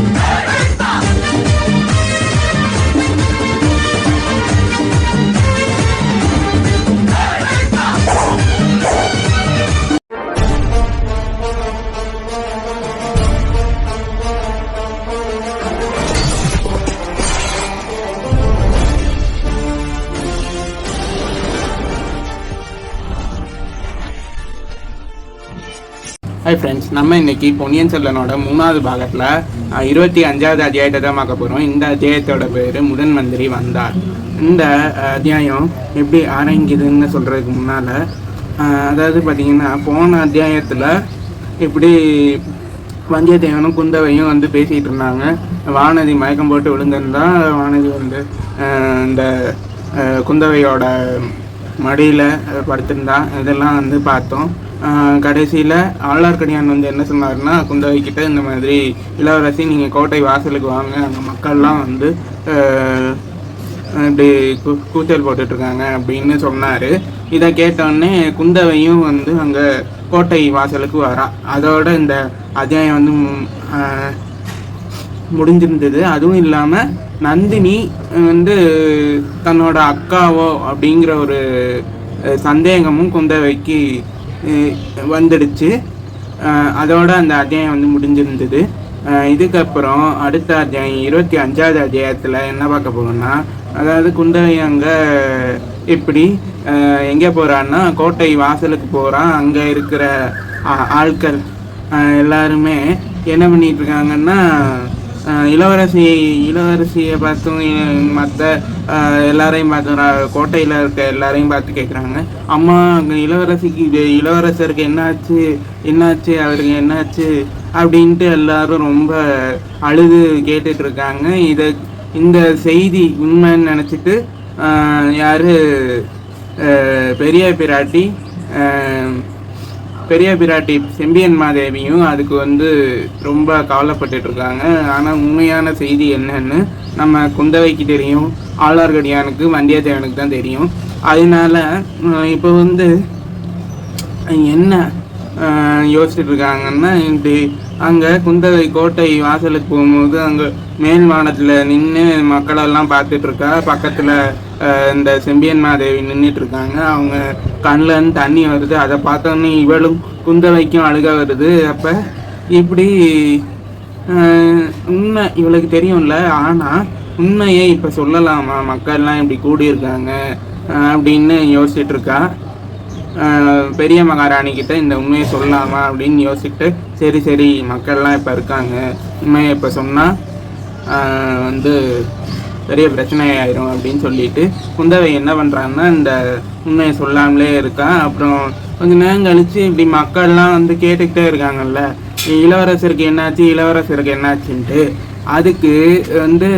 America. Friends நம்ம இன்னைக்கு பொன்னியின் செல்வனோட மூணாவது பாகத்தில் இருபத்தி அஞ்சாவது அத்தியாயத்தை தான் பார்க்க போகிறோம் இந்த அத்தியாயத்தோட பேர் முதன் மந்திரி வந்தார் இந்த அத்தியாயம் எப்படி ஆரம்பிக்குதுன்னு சொல்கிறதுக்கு முன்னால் அதாவது பார்த்தீங்கன்னா போன அத்தியாயத்தில் இப்படி வந்தியத்தேவனும் குந்தவையும் வந்து பேசிகிட்டு இருந்தாங்க. வானதி மயக்கம் போட்டு விழுந்திருந்தா வானதி வந்து இந்த குந்தவையோட மடியில் படுத்திருந்தா. இதெல்லாம் வந்து பார்த்தோம். கடைசியில் ஆழ்வார்க்கடியான் வந்து என்ன சொன்னார்னா குந்தவை கிட்ட இந்த மாதிரி இளவரசி நீங்கள் கோட்டை வாசலுக்கு வாங்க. அங்கே மக்கள்லாம் வந்து இப்படி கூ கூச்சல் போட்டுட்ருக்காங்க அப்படின்னு சொன்னார். இதை கேட்டோடனே குந்தவையும் வந்து அங்கே கோட்டை வாசலுக்கு வரா. அதோட இந்த அத்தியாயம் வந்து முடிஞ்சிருந்தது. அதுவும் இல்லாமல் நந்தினி வந்து தன்னோட அக்காவோ அப்படிங்கிற ஒரு சந்தேகமும் குந்தவைக்கு வந்துடுச்சு. அதோட அந்த அத்தியாயம் வந்து முடிஞ்சிருந்தது. இதுக்கப்புறம் அடுத்த அத்தியாயம் இருபத்தி அஞ்சாவது அத்தியாயத்தில் என்ன பார்க்க போகணும்னா அதாவது குந்தவை அங்கே இப்படி எங்கே போகிறான்னா கோட்டை வாசலுக்கு போகிறான் அங்கே இருக்கிற ஆ- ஆட்கள் எல்லாருமே என்ன பண்ணிட்டு இருக்காங்கன்னா இளவரசி இளவரசியை பார்த்தும் மற்ற எல்லாரையும் பார்த்து கோட்டையில் இருக்க எல்லாரையும் பார்த்து கேட்குறாங்க அம்மா அங்கே இளவரசிக்கு இளவரசருக்கு என்னாச்சு? என்னாச்சு? அவருக்கு என்னாச்சு? அப்படின்ட்டு எல்லாரும் ரொம்ப அழுது கேட்டுட்டு இருக்காங்க இதை இந்த செய்தி உண்மைன்னு நினச்சிட்டு யார் பெரிய பிராட்டி பெரிய பிராட்டி செம்பியன் மாதேவியும் அதுக்கு வந்து ரொம்ப கவலைப்பட்டுட்டு இருக்காங்க ஆனால் உண்மையான செய்தி என்னன்னு நம்ம குந்தவைக்கு தெரியும். ஆழ்வார்க்கடியானுக்கு வந்தியத்தேவனுக்கு தான் தெரியும். அதனால இப்போ வந்து என்ன யோசிச்சுட்டு இருக்காங்கன்னா இப்படி அங்கே குந்தவை கோட்டை வாசலுக்கு போகும்போது அங்கே மேல் மாடத்தில் நின்று மக்களெல்லாம் பார்த்துட்ருக்கா பக்கத்தில் இந்த செம்பியன் மாதேவி நின்றுட்டு இருக்காங்க. அவங்க கண்ணுலேருந்து தண்ணி வருது. அதை பார்த்தோன்னே இவளும் குந்தவைக்கும் அழுக வருது. அப்போ இப்படி உண்மை இவளுக்கு தெரியும்ல. ஆனால் உண்மையை இப்போ சொல்லலாமா? மக்கள்லாம் இப்படி கூடியிருக்காங்க அப்படின்னு யோசிச்சுட்ருக்கா இருக்கா. பெரிய மகாராணி கிட்ட இந்த உண்மையை சொல்லலாமா அப்படின்னு யோசிச்சுட்டு சரி சரி மக்கள்லாம் இப்போ இருக்காங்க. உண்மையை இப்போ சொன்னால் வந்து பெரிய பிரச்சனை ஆயிரும் அப்படின்னு சொல்லிட்டு குந்தவை என்ன பண்ணுறாங்கன்னா இந்த உண்மையை சொல்லாமலே இருக்கா? அப்புறம் கொஞ்ச நேரம் கழித்து இப்படி மக்கள்லாம் வந்து கேட்டுக்கிட்டே இருக்காங்கல்ல இளவரசருக்கு என்னாச்சு இளவரசருக்கு என்னாச்சுன்ட்டு அதுக்கு வந்து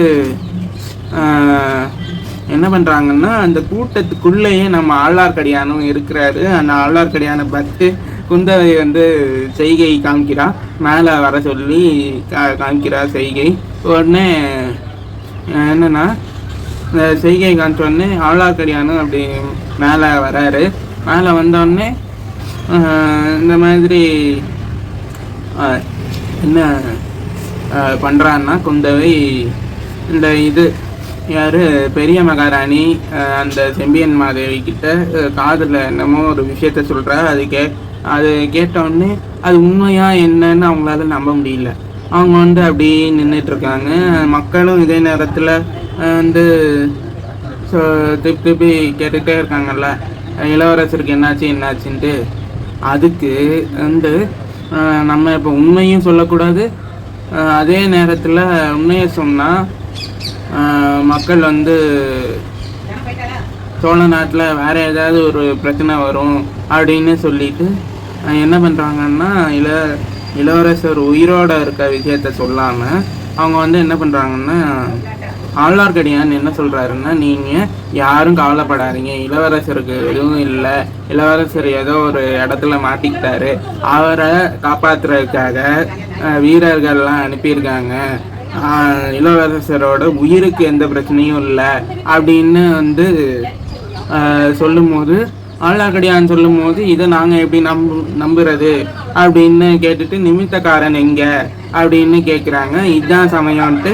என்ன பண்ணுறாங்கன்னா அந்த கூட்டத்துக்குள்ளேயே நம்ம ஆழ்வார்க்கடியானும் இருக்கிறாரு. அந்த ஆழ்வார்க்கடியான பார்த்து குந்தவை வந்து செய்கை காமிக்கிறா. மேலே வர சொல்லி கா காமிக்கிறா செய்கை. உடனே என்னன்னா இந்த செய்கை காமிச்ச உடனே ஆழ்வார்க்கடியானும் அப்படி மேலே வராரு. மேலே வந்தோடனே இந்த மாதிரி என்ன பண்ணுறான்னா குந்தவை இந்த இது யார்? பெரிய மகாராணி அந்த செம்பியன் மாதேவி கிட்ட காதில் என்னமோ ஒரு விஷயத்த சொல்கிறா அது கே அது கேட்டவுடனே அது உண்மையா என்னன்னு அவங்களால நம்ப முடியல. அவங்க வந்து அப்படி நின்றுட்டு இருக்காங்க மக்களும் இதே நேரத்தில் வந்து திருப்பி திருப்பி கேட்டுகிட்டே இருக்காங்கல்ல. இளவரசருக்கு என்னாச்சு என்னாச்சுன்ட்டு. அதுக்கு வந்து நம்ம இப்போ உண்மையும் சொல்லக்கூடாது. அதே நேரத்தில் உண்மையை சொன்னால் மக்கள் வந்து சோழ நாட்டில் வேற ஏதாவது ஒரு பிரச்சனை வரும் அப்படின்னு சொல்லிட்டு என்ன பண்ணுறாங்கன்னா இள இளவரசர் உயிரோட இருக்க விஷயத்த சொல்லாமல் அவங்க வந்து என்ன பண்ணுறாங்கன்னா ஆழ்வார்க்கடியான் என்ன சொல்கிறாருன்னா நீங்கள் யாரும் கவலைப்படாதீங்க. இளவரசருக்கு எதுவும் இல்லை. இளவரசர் ஏதோ ஒரு இடத்துல மாட்டிக்கிட்டாரு. அவரை காப்பாற்றுறதுக்காக வீரர்கள்லாம் அனுப்பியிருக்காங்க. இளவரசரோட உயிருக்கு எந்த பிரச்சனையும் இல்லை அப்படின்னு வந்து சொல்லும்போது ஆழ்வார்க்கடியான் சொல்லும்போது இதை நாங்கள் எப்படி நம்பு நம்புறது அப்படின்னு கேட்டுட்டு நிமித்தக்காரன் எங்க அப்படின்னு கேட்குறாங்க இதுதான் சமயம்ட்டு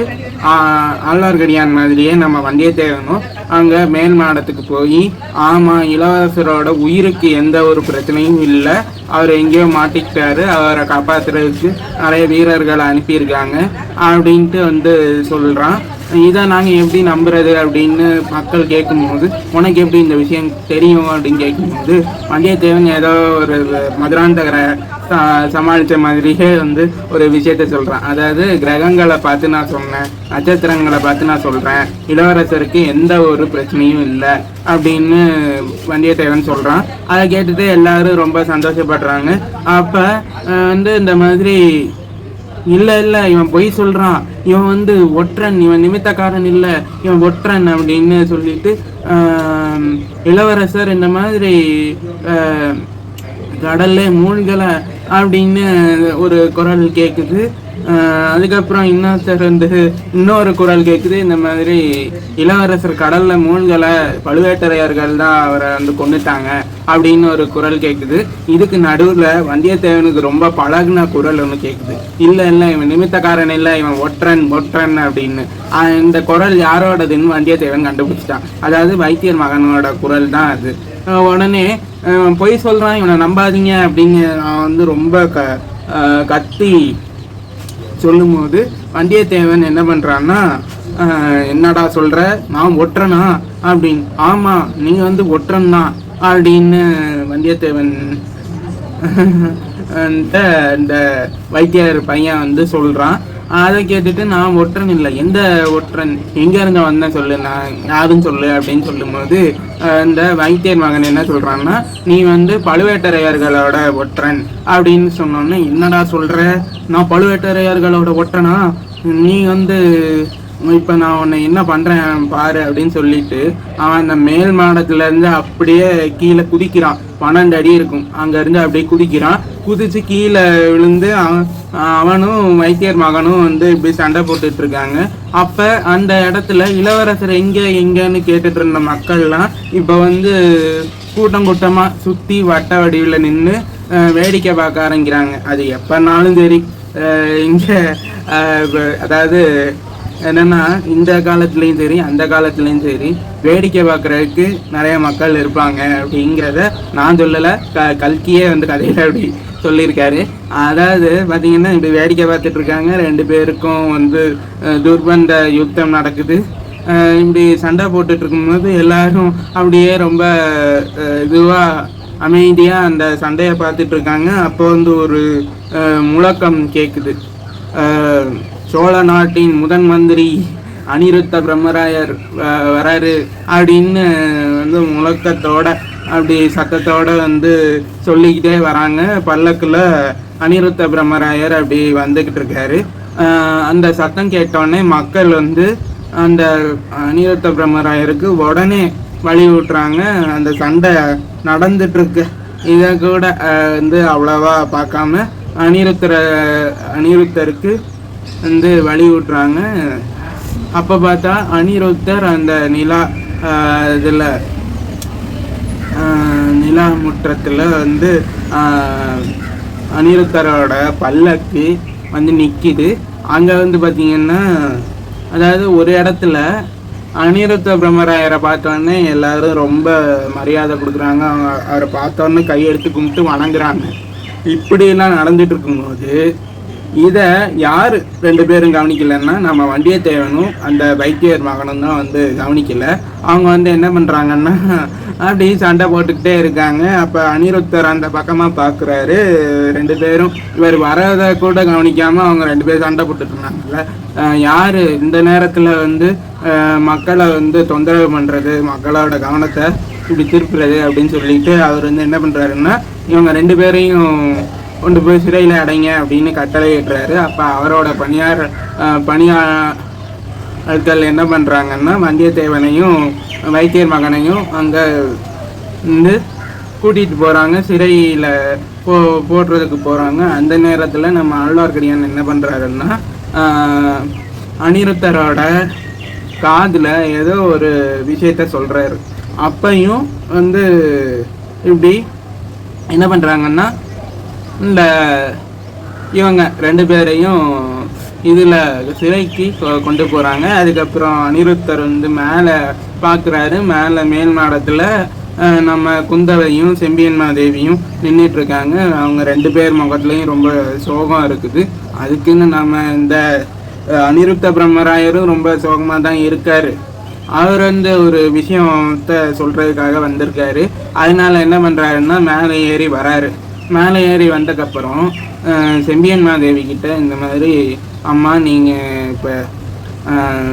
ஆழ்வார்க்கடியான் மாதிரியே நம்ம வந்தியத்தேவனும் அங்கே மேல் மாடத்துக்கு போய் ஆமாம் இளவரசரோட உயிருக்கு எந்த ஒரு பிரச்சனையும் இல்லை. அவர் எங்கேயோ மாட்டிக்கிட்டாரு. அவரை காப்பாத்துறதுக்கு நிறைய வீரர்களை அனுப்பியிருக்காங்க. அப்படின்ட்டு வந்து சொல்கிறான் இதை நாங்கள் எப்படி நம்புறது அப்படின்னு மக்கள் கேட்கும்போது உனக்கு எப்படி இந்த விஷயம் தெரியும் அப்படின்னு கேட்கும்போது வந்தியத்தேவன் ஏதோ ஒரு மதுராந்தகரை சமாளித்த மாதிரியே வந்து ஒரு விஷயத்த சொல்கிறான் அதாவது கிரகங்களை பார்த்து நான் சொன்னேன் நட்சத்திரங்களை பார்த்து நான் சொல்கிறேன் இளவரசருக்கு எந்த ஒரு பிரச்சனையும் இல்லை அப்படின்னு வந்தியத்தேவன் சொல்கிறான் அதை கேட்டுட்டு எல்லாரும் ரொம்ப சந்தோஷப்படுறாங்க. அப்போ வந்து இந்த மாதிரி இல்லை இல்லை இவன் பொய் சொல்கிறான் இவன் வந்து ஒற்றன் இவன் நிமித்தக்காரன் இல்லை. இவன் ஒற்றன் அப்படின்னு சொல்லிட்டு இளவரசர் இந்த மாதிரி கடல்ல மூழ்கலை அப்படின்னு ஒரு குரல் கேட்குது அதுக்கப்புறம் இன்னொருத்தர் வந்து இன்னொரு குரல் கேட்குது இந்த மாதிரி இளவரசர் கடல்ல மூழ்கலை பழுவேட்டரையர்கள் தான் அவரை வந்து கொண்டுட்டாங்க அப்படின்னு ஒரு குரல் கேட்குது இதுக்கு நடுவில் வந்தியத்தேவனுக்கு ரொம்ப பழகுன குரல் ஒன்று கேட்குது இல்லை இல்லை இவன் நிமித்தக்காரன் இல்லை இவன் ஒற்றன் ஒற்றன் அப்படின்னு. இந்த குரல் யாரோடதுன்னு வந்தியத்தேவன் கண்டுபிடிச்சிட்டான். அதாவது வைத்தியர் மகனோட குரல் தான் அது. உடனே பொய் சொல்கிறான் இவனை நம்பாதீங்க அப்படின்னு நான் வந்து ரொம்ப க கத்தி சொல்லும்போது வந்தியத்தேவன் என்ன பண்ணுறான்னா என்னடா சொல்கிற நான் ஒற்றனா? அப்படின்னு. ஆமாம் நீங்கள் வந்து ஒற்றன் தான். அப்படின்னு வந்தியத்தேவன் அந்த இந்த வைத்தியர் பையன் வந்து சொல்கிறான் அதை கேட்டுட்டு நான் ஒற்றன் இல்லை. எந்த ஒற்றன்? எங்கேருந்து வந்தேன் சொல்லு நான் யாருன்னு சொல்லு அப்படின்னு சொல்லும்போது இந்த வைத்தியர் மகன் என்ன சொல்கிறான்னா நீ வந்து பழுவேட்டரையர்களோட ஒற்றன் அப்படின்னு சொன்னோன்னே என்னடா சொல்கிற நான் பழுவேட்டரையர்களோட ஒற்றனா? நீ வந்து இப்போ நான் உன்னை என்ன பண்ணுறேன் பாரு அப்படின்னு சொல்லிட்டு அவன் அந்த மேல் மாடத்துலேருந்து அப்படியே கீழே குதிக்கிறான். பன்னெண்டு அடி இருக்கும். அங்கேருந்து அப்படியே குதிக்கிறான். குதித்து கீழே விழுந்து அவன் அவனும் வைத்தியர் மகனும் வந்து இப்படி சண்டை போட்டுட்டு இருக்காங்க. அப்போ அந்த இடத்துல இளவரசர் எங்கே எங்கேன்னு கேட்டுட்டு இருந்த மக்கள்லாம் இப்போ வந்து கூட்டம் கூட்டமாக சுற்றி வட்ட வடிவில் நின்று வேடிக்கை பார்க்க ஆரம்பிக்கிறாங்க. அது எப்போனாலும் சரி. இங்கே அதாவது என்னென்னா இந்த காலத்துலேயும் சரி அந்த காலத்துலேயும் சரி வேடிக்கை பார்க்குறதுக்கு நிறைய மக்கள் இருப்பாங்க அப்படிங்கிறத நான் சொல்லலை. க கல்கியே வந்து கதையில் அப்படி சொல்லியிருக்காரு. அதாவது பார்த்தீங்கன்னா இப்படி வேடிக்கை பார்த்துட்டு இருக்காங்க. ரெண்டு பேருக்கும் வந்து துர்பந்த யுத்தம் நடக்குது. இப்படி சண்டை போட்டுட்டு இருக்கும்போது எல்லாரும் அப்படியே ரொம்ப இதுவாக அமைதியாக அந்த சண்டையை பார்த்துட்டு இருக்காங்க. அப்போ வந்து ஒரு முழக்கம் கேட்குது சோழ நாட்டின் முதன் மந்திரி அனிருத்த பிரம்மராயர் வ- வராரு அப்படின்னு வந்து முழக்கத்தோட அப்படி சத்தத்தோட வந்து சொல்லிக்கிட்டே வராங்க. பல்லக்கில் அனிருத்த பிரம்மராயர் அப்படி வந்துக்கிட்டு இருக்காரு. அந்த சத்தம் கேட்டோடனே மக்கள் வந்து அந்த அனிருத்த பிரம்மராயருக்கு உடனே வழி விட்டுறாங்க. அந்த சண்டை நடந்துட்டுருக்கு. இதை கூட வந்து அவ்வளவா பார்க்காம அனிருத்தர அனிருத்தருக்கு வந்து வழிவிட்றாங்க அப்போ பார்த்தா அனிருத்தர் அந்த நிலா இதில் நிலா முற்றத்தில் வந்து அனிருத்தரோட பல்லக்கு வந்து நிற்கிது அங்கே வந்து பார்த்திங்கன்னா அதாவது ஒரு இடத்துல அனிருத்த பிரம்மராயரை பார்த்தோன்னே எல்லாரும் ரொம்ப மரியாதை கொடுக்குறாங்க. அவங்க அவரை பார்த்தோன்னே கையெடுத்து கும்பிட்டு வணங்குறாங்க. இப்படியெல்லாம் நடந்துட்டு இருக்கும்போது இதை யார் ரெண்டு பேரும் கவனிக்கலைன்னா நம்ம வண்டியத்தேவனும் அந்த வைத்தியர் மகனும் தான் வந்து கவனிக்கலை. அவங்க வந்து என்ன பண்ணுறாங்கன்னா அப்படி சண்டை போட்டுக்கிட்டே இருக்காங்க. அப்போ அனிருத்தர் அந்த பக்கமாக பார்க்குறாரு ரெண்டு பேரும் இவர் வரதை கூட கவனிக்காமல் அவங்க ரெண்டு பேரும் சண்டை போட்டுட்டு இருந்தாங்கல்ல. யார் இந்த நேரத்தில் வந்து மக்களை வந்து தொந்தரவு பண்ணுறது மக்களோட கவனத்தை இப்படி திருப்புறது அப்படின்னு சொல்லிட்டு அவர் வந்து என்ன பண்ணுறாருன்னா இவங்க ரெண்டு பேரையும் கொண்டு போய் சிறையில் அடைங்க அப்படின்னு கட்டளை இட்டுறாரு அப்போ அவரோட பணியார் பணியா ஆட்கள் என்ன பண்ணுறாங்கன்னா வந்தியத்தேவனையும் வைத்தியர் மகனையும் அங்கே வந்து கூட்டிகிட்டு போகிறாங்க சிறையில் போ போடுறதுக்கு போகிறாங்க அந்த நேரத்தில் நம்ம ஆழ்வார்க்கடியான் என்ன பண்ணுறாருன்னா அனிருத்தரோட காதில் ஏதோ ஒரு விஷயத்த சொல்கிறாரு அப்பையும் வந்து இப்படி என்ன பண்ணுறாங்கன்னா இந்த இவங்க ரெண்டு பேரையும் இதில் சிறைக்கு கொ- கொண்டு போகிறாங்க அதுக்கப்புறம் அனிருத்தர் வந்து மேலே பார்க்குறாரு மேலே மேல் மாடத்தில் நம்ம குந்தவையும் செம்பியன்மா தேவியும் நின்றுட்டுருக்காங்க அவங்க ரெண்டு பேர் முகத்துலையும் ரொம்ப சோகம் இருக்குது. அதுக்குன்னு நம்ம இந்த அனிருத்த பிரம்மராயரும் ரொம்ப சோகமாக தான் இருக்கார். அவர் வந்து ஒரு விஷயத்தை சொல்கிறதுக்காக வந்திருக்காரு. அதனால என்ன பண்ணுறாருன்னா மேலே ஏறி வராரு. மேலே ஏறி வந்தக்கப்புறம் செம்பியன்மாதேவி செம்பியன்மா தேவி கிட்ட இந்த மாதிரி அம்மா நீங்கள் இப்போ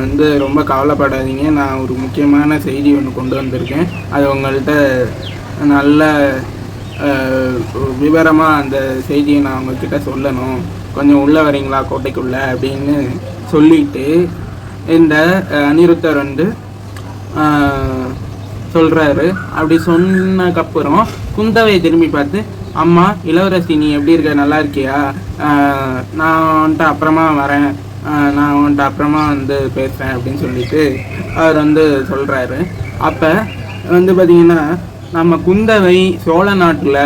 வந்து ரொம்ப கவலைப்படாதீங்க. நான் ஒரு முக்கியமான செய்தி ஒன்று கொண்டு வந்திருக்கேன். அது உங்கள்கிட்ட நல்ல விவரமாக அந்த செய்தியை நான் உங்ககிட்ட சொல்லணும். கொஞ்சம் உள்ளே வரீங்களா கோட்டைக்குள்ளே? அப்படின்னு சொல்லிட்டு இந்த அனிருத்தர் வந்து சொல்கிறாரு அப்படி சொன்னக்கப்புறம் குந்தவையை திரும்பி பார்த்து அம்மா இளவரசி நீ எப்படி இருக்க? நல்லா இருக்கியா? நான் வந்துட்டு அப்புறமா வரேன். நான் வந்துட்டு அப்புறமா வந்து பேசுகிறேன் அப்படின்னு சொல்லிட்டு அவர் வந்து சொல்கிறாரு அப்போ வந்து பார்த்தீங்கன்னா நம்ம குந்தவை சோழ நாட்டில்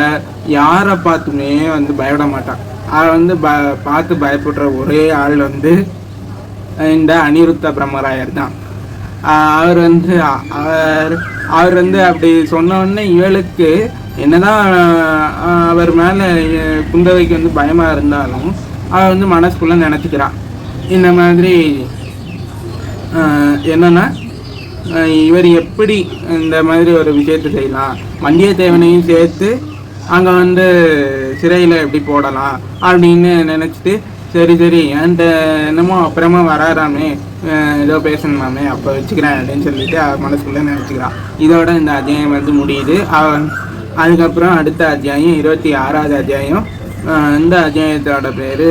யாரை பார்த்துமே வந்து பயப்பட மாட்டான் அவர் வந்து ப பார்த்து பயப்படுற ஒரே ஆள் வந்து இந்த அனிருத்த பிரம்மராயர் தான். அவர் வந்து அவர் அவர் வந்து அப்படி சொன்ன உடனே இவளுக்கு என்னதான் அவர் மேலே குந்தவைக்கு வந்து பயமாக இருந்தாலும் அவள் வந்து மனசுக்குள்ளே நினச்சிக்கிறான் இந்த மாதிரி என்னென்னா இவர் எப்படி இந்த மாதிரி ஒரு விஷயத்தை செய்யலாம்? வந்தியத்தேவனையும் சேர்த்து அங்கே வந்து சிறையில் எப்படி போடலாம்? அப்படின்னு நினச்சிட்டு சரி சரி என்கிட்ட என்னமோ அப்புறமா வராராமே ஏதோ பேசணுமாமே அப்போ வச்சுக்கிறேன் அப்படின்னு சொல்லிட்டு மனசுக்குள்ளே நினச்சிக்கிறான் இதோட இந்த அத்தியாயம் வந்து முடியுது. அவன் அதுக்கப்புறம் அடுத்த அத்தியாயம் இருபத்தி ஆறாவது அத்தியாயம். இந்த அத்தியாயத்தோட பேர்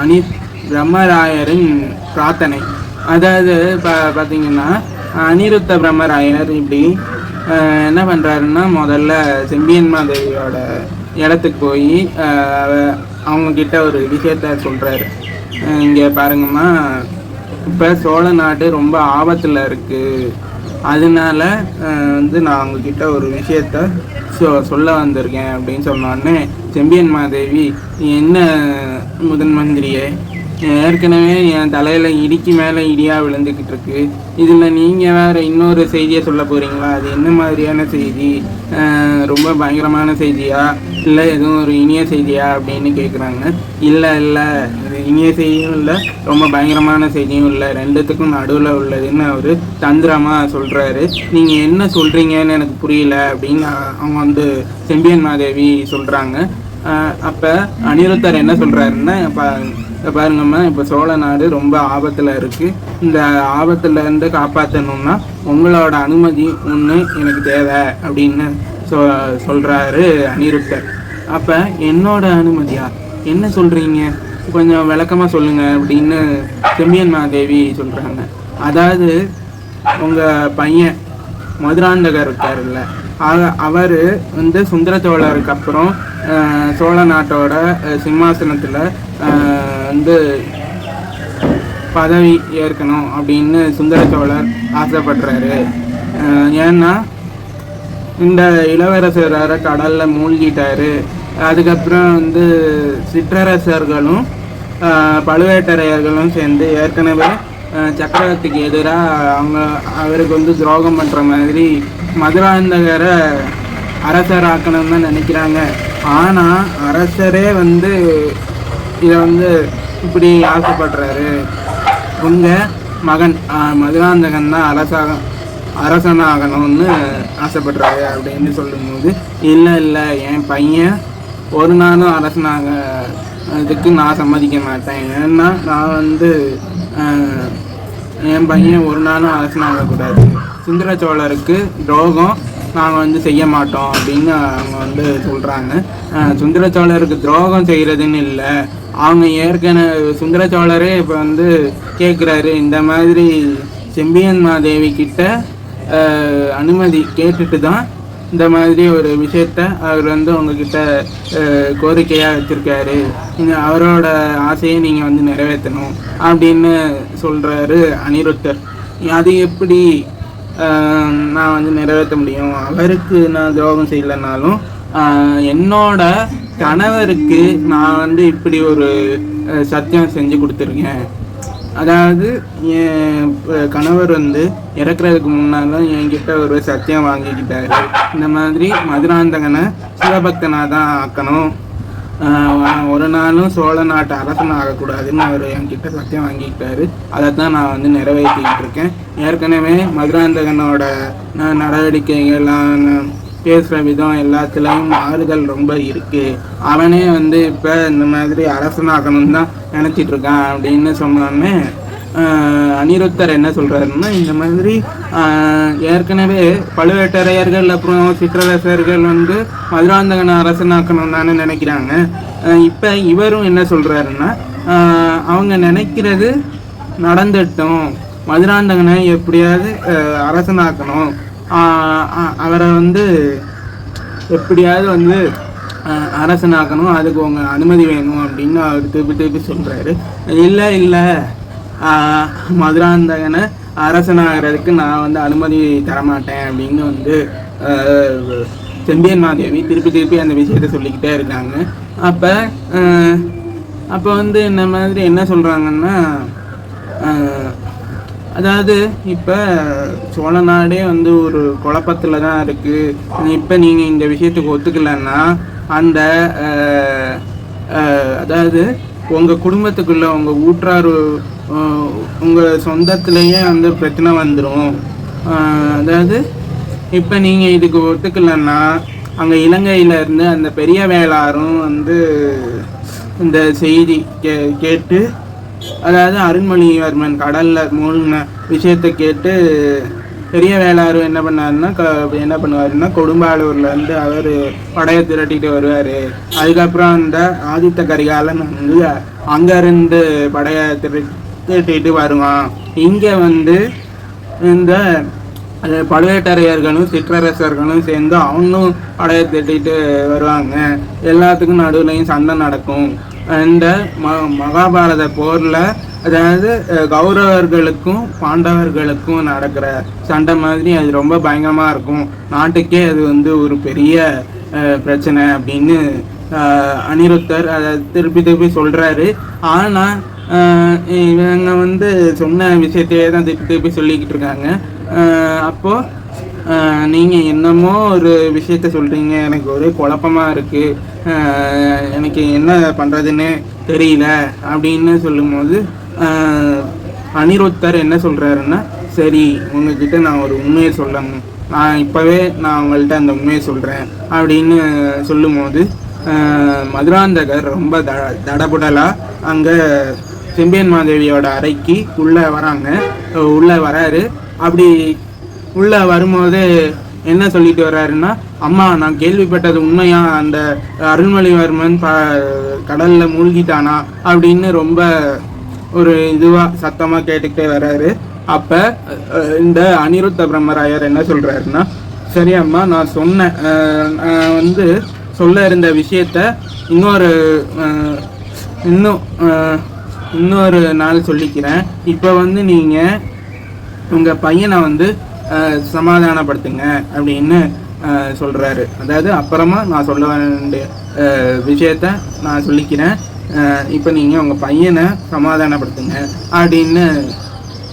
அனி பிரம்மராயரின் பிரார்த்தனை. அதாவது பா பார்த்தீங்கன்னா அனிருத்த பிரம்மராயர் இப்படி என்ன பண்ணுறாருன்னா முதல்ல செம்பியன் மாதேவியோட இடத்துக்கு போய் அவங்கக்கிட்ட ஒரு விஷயத்த சொல்கிறாரு இங்கே பாருங்கம்மா இப்போ சோழ நாடு ரொம்ப ஆபத்தில் இருக்குது அதனால வந்து நான் அவங்கக்கிட்ட ஒரு விஷயத்த சொ சொல்ல வந்திருக்கேன் அப்படின்னு சொன்னோடனே செம்பியன் மாதேவி என்ன முதன் மந்திரியே? ஏற்கனவே என் தலையில் இடிக்கு மேலே இடியாக விழுந்துக்கிட்டு இருக்கு. இதில் நீங்கள் வேறு இன்னொரு செய்தியை சொல்ல போகிறீங்களா அது என்ன மாதிரியான செய்தி? ரொம்ப பயங்கரமான செய்தியா? இல்லை எதுவும் ஒரு இனிய செய்தியா அப்படின்னு கேட்குறாங்க இல்லை இல்லை. இனிய செய்தியும் இல்லை ரொம்ப பயங்கரமான செய்தியும் இல்லை. ரெண்டுத்துக்கும் நடுவில் உள்ளதுன்னு அவர் தந்திரமாக சொல்கிறாரு நீங்கள் என்ன சொல்கிறீங்கன்னு எனக்கு புரியல அப்படின்னு அவங்க வந்து செம்பியன் மாதேவி சொல்கிறாங்க அப்போ அனிருத்தர் என்ன சொல்கிறாருன்னா இப்போ பாருங்கம்மா இப்போ சோழ நாடு ரொம்ப ஆபத்தில் இருக்குது இந்த ஆபத்துலேருந்து காப்பாற்றணும்னா உங்களோட அனுமதி ஒன்று எனக்கு தேவை அப்படின்னு சொ சொல்கிறாரு அனிருத்தர். அப்போ என்னோட அனுமதியா? என்ன சொல்கிறீங்க கொஞ்சம் விளக்கமாக சொல்லுங்கள் அப்படின்னு செம்மியன் மாதேவி சொல்கிறாங்க அதாவது உங்கள் பையன் மதுராந்தகர் இருக்காருல்ல அவர் வந்து சுந்தர சோழருக்கு அப்புறம் சோழ நாட்டோட சிம்மாசனத்தில் வந்து பதவி ஏற்கணும் அப்படின்னு சுந்தர சோழர் ஆசைப்படுறாரு. ஏன்னா இந்த இளவரசர் கடலில் மூழ்கிட்டாரு. அதுக்கப்புறம் வந்து சிற்றரசர்களும் பழுவேட்டரையர்களும் சேர்ந்து ஏற்கனவே சக்கரவர்த்திக்கு எதிராக அவங்க அவருக்கு வந்து துரோகம் பண்ணுற மாதிரி மதுராந்தகரை அரசராக்கணும்னு தான் நினைக்கிறாங்க. ஆனால் அரசரே வந்து இதை வந்து இப்படி ஆசைப்படுறாரு. உங்கள் மகன் மதுராந்தகன் தான் அரசாக அரசனாகணும்னு ஆசைப்படுறாரு அப்படின்னு சொல்லும்போது இல்லை இல்லை என் பையன் ஒரு நாளும் அரசனாக இதுக்கு நான் சம்மதிக்க மாட்டேன். ஏன்னா நான் வந்து என் பையன் ஒரு நாளும் அரசனாகக்கூடாது சுந்தர சோழருக்கு துரோகம் நாங்கள் வந்து செய்ய மாட்டோம் அப்படின்னு அவங்க வந்து சொல்கிறாங்க சுந்தர சோழருக்கு துரோகம் செய்கிறதுன்னு இல்லை. அவங்க ஏற்கனவே சுந்தர சோழரே இப்போ வந்து கேட்குறாரு இந்த மாதிரி செம்பியன் மாதேவி கிட்ட அனுமதி கேட்டுட்டு தான் இந்த மாதிரி ஒரு விஷயத்த அவர் வந்து உங்ககிட்ட கோரிக்கையாக கோரிக்கையா வச்சிருக்காரு. அவரோட ஆசையை நீங்க வந்து நிறைவேற்றணும் அப்படின்னு சொல்றாரு அனிருத்தர். அது எப்படி நான் வந்து நிறைவேற்ற முடியும்? அவருக்கு நான் துரோகம் செய்யலைனாலும் என்னோட கணவருக்கு நான் வந்து இப்படி ஒரு சத்தியம் செஞ்சு கொடுத்துருக்கேன். அதாவது என் கணவர் வந்து இறக்குறதுக்கு தான் என்கிட்ட ஒரு சத்தியம் வாங்கிக்கிட்டாரு. இந்த மாதிரி மதுராந்தகனை சிவபக்தனாக தான் ஆக்கணும். ஒரு நாளும் சோழ நாட்டு அரசன் ஆகக்கூடாதுன்னு அவர் என்கிட்ட சத்தியம் வாங்கிக்கிட்டாரு. அதை தான் நான் வந்து நிறைவேற்றிக்கிட்டு இருக்கேன். ஏற்கனவே மதுராந்தகனோட நடவடிக்கைகள்லாம் பேசுகிற விதம் எல்லாத்துலேயும் மாறுதல் ரொம்ப இருக்குது அவனே வந்து இப்போ இந்த மாதிரி அரசனாகணும் தான் நினச்சிட்டு இருக்கான் அப்படின்னு சொன்னோடனே அனிருத்தர் என்ன சொல்கிறாருன்னா இந்த மாதிரி ஏற்கனவே பழுவேட்டரையர்கள் அப்புறம் சிற்றரசர்கள் வந்து மதுராந்தகனை அரசனாக்கணும் தானே நினைக்கிறாங்க. இப்போ இவரும் என்ன சொல்கிறாருன்னா அவங்க நினைக்கிறது நடந்துட்டோம். மதுராந்தகனை எப்படியாவது அரசனாக்கணும். அவரை வந்து எப்படியாவது வந்து அஹ், அரசனாக்கணும் அதுக்கு உங்கள் அனுமதி வேணும் அப்படின்னு அவர் திருப்பி திருப்பி சொல்கிறாரு இல்லை இல்லை. மதுராந்தகனை அரசனாகிறதுக்கு நான் வந்து அனுமதி தரமாட்டேன் அப்படின்னு வந்து செம்பியன் மாதேவி திருப்பி திருப்பி அந்த விஷயத்த சொல்லிக்கிட்டே இருக்காங்க. அப்போ அப்போ வந்து இந்த மாதிரி என்ன சொல்கிறாங்கன்னா அதாவது இப்போ சோழ நாடே வந்து ஒரு குழப்பத்தில் தான் இருக்குது இப்போ நீங்கள் இந்த விஷயத்துக்கு ஒத்துக்கலைன்னா அந்த அதாவது உங்கள் குடும்பத்துக்குள்ள உங்கள் ஊற்றார் உங்கள் சொந்தத்துலேயே வந்து பிரச்சனை வந்துடும் அதாவது இப்போ நீங்கள் இதுக்கு ஒத்துக்கலைன்னா அங்கே இலங்கையில இருந்து அந்த பெரிய வேளாரும் வந்து இந்த செய்தி கே கேட்டு அதாவது அருண்மொழிவர்மன் கடல்ல மூழ்கின விஷயத்தை கேட்டு பெரிய வேளாறு என்ன பண்ணாருன்னா க- என்ன பண்ணுவாருன்னா கொடும்பாலூர்ல இருந்து அவர் படையை திரட்டிட்டு வருவாரு. அதுக்கப்புறம் அந்த ஆதித்த கரிகாலன் வந்து அங்க இருந்து படையை திரட்டிட்டு வருவான். இங்க வந்து இந்த பழுவேட்டரையர்களும் சிற்றரசர்களும் சேர்ந்து அவங்களும் படையை திட்டிட்டு வருவாங்க. எல்லாத்துக்கும் நடுவுலையும் சண்டை நடக்கும். இந்த ம மகாபாரத போரில் அதாவது கௌரவர்களுக்கும் பாண்டவர்களுக்கும் நடக்கிற சண்டை மாதிரி அது ரொம்ப பயங்கரமாக இருக்கும். நாட்டுக்கே அது வந்து ஒரு பெரிய பிரச்சனை அப்படின்னு அனிருத்தர் அதை திருப்பி திருப்பி சொல்கிறாரு ஆனால் இவங்க வந்து சொன்ன விஷயத்தையே தான் திருப்பி திருப்பி சொல்லிக்கிட்டு இருக்காங்க. அப்போது நீங்கள் என்னமோ ஒரு விஷயத்த சொல்கிறீங்க எனக்கு ஒரே குழப்பமா இருக்குது எனக்கு என்ன பண்ணுறதுன்னு தெரியல அப்படின்னு சொல்லும்போது அனிருத்தர் என்ன சொல்கிறாருன்னா சரி உங்ககிட்ட நான் ஒரு உண்மையை சொல்லணும். நான் இப்போவே நான் உங்கள்கிட்ட அந்த உண்மையை சொல்கிறேன் அப்படின்னு சொல்லும்போது மதுராந்தகர் ரொம்ப த தடபுடலாக அங்கே செம்பியன் மாதேவியோட அறைக்கு உள்ளே வராங்க. உள்ளே வராரு. அப்படி உள்ளே வரும்போது என்ன சொல்லிட்டு வர்றாருன்னா அம்மா நான் கேள்விப்பட்டது உண்மையா? அந்த அருள்மொழிவர்மன் ப கடலில் மூழ்கிட்டானா? அப்படின்னு ரொம்ப ஒரு இதுவாக சத்தமாக கேட்டுக்கிட்டே வர்றாரு. அப்போ இந்த அனிருத்த பிரம்மராயர் என்ன சொல்கிறாருன்னா சரி அம்மா நான் சொன்னேன். நான் வந்து சொல்ல இருந்த விஷயத்த இன்னொரு இன்னும் இன்னொரு நாள் சொல்லிக்கிறேன். இப்போ வந்து நீங்கள் உங்கள் பையனை வந்து சமாதானப்படுத்துங்க அப்படின்னு சொல்கிறாரு அதாவது அப்புறமா நான் சொல்ல வேண்டிய விஷயத்த நான் சொல்லிக்கிறேன். இப்போ நீங்கள் உங்கள் பையனை சமாதானப்படுத்துங்க அப்படின்னு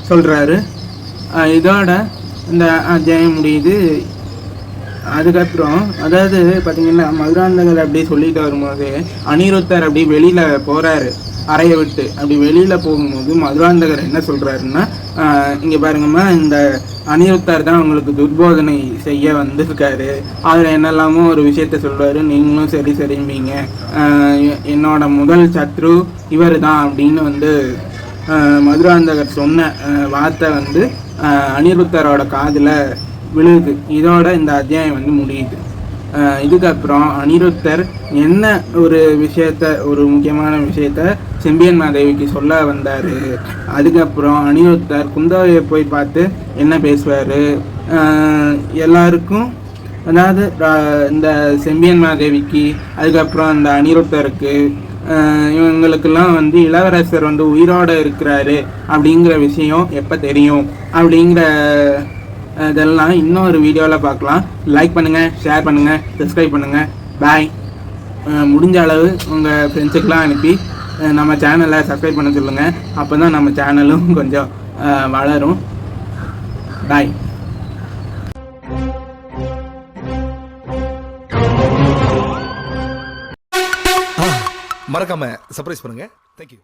சொல்கிறாரு இதோட இந்த அத்தியாயம் முடியுது. அதுக்கப்புறம் அதாவது பார்த்தீங்கன்னா மதுராந்தகர் அப்படி சொல்லிட்டு வரும்போது அனிருத்தர் அப்படி வெளியில் போகிறாரு அறையை விட்டு. அப்படி வெளியில் போகும்போது மதுராந்தகர் என்ன சொல்கிறாருன்னா இங்கே பாருங்கம்மா இந்த அனிருத்தர் தான் உங்களுக்கு துர்போதனை செய்ய வந்திருக்காரு. அதில் என்னெல்லாமோ ஒரு விஷயத்த சொல்வார் நீங்களும் சரி சரிம்பீங்க. என்னோட முதல் சத்ரு இவர் தான் அப்படின்னு வந்து மதுராந்தகர் சொன்ன வார்த்தை வந்து அனிருத்தரோட காதில் விழுது. இதோட இந்த அத்தியாயம் வந்து முடியுது. இதுக்கப்புறம் அனிருத்தர் என்ன ஒரு விஷயத்த ஒரு முக்கியமான விஷயத்த செம்பியன் மாதேவிக்கு சொல்ல வந்தார்? அதுக்கப்புறம் அனிருத்தர் குந்தவையை போய் பார்த்து என்ன பேசுவார்? எல்லாருக்கும் அதாவது இந்த செம்பியன் மாதேவிக்கு அதுக்கப்புறம் அந்த அனிருத்தருக்கு இவங்களுக்கெல்லாம் வந்து இளவரசர் வந்து உயிரோட இருக்கிறாரு அப்படிங்கிற விஷயம் எப்போ தெரியும்? அப்படிங்கிற இதெல்லாம் இன்னொரு வீடியோவில் பார்க்கலாம். லைக் பண்ணுங்கள் ஷேர் பண்ணுங்கள் சப்ஸ்கிரைப் பண்ணுங்கள் பாய் முடிஞ்ச அளவு உங்கள் ஃப்ரெண்ட்ஸுக்கெலாம் அனுப்பி நம்ம சேனலை சப்ஸ்கிரைப் பண்ண சொல்லுங்கள் அப்போ தான் நம்ம சேனலும் கொஞ்சம் வளரும். பாய் மறக்காம சர்ப்ரைஸ் பண்ணுங்க. தேங்க்யூ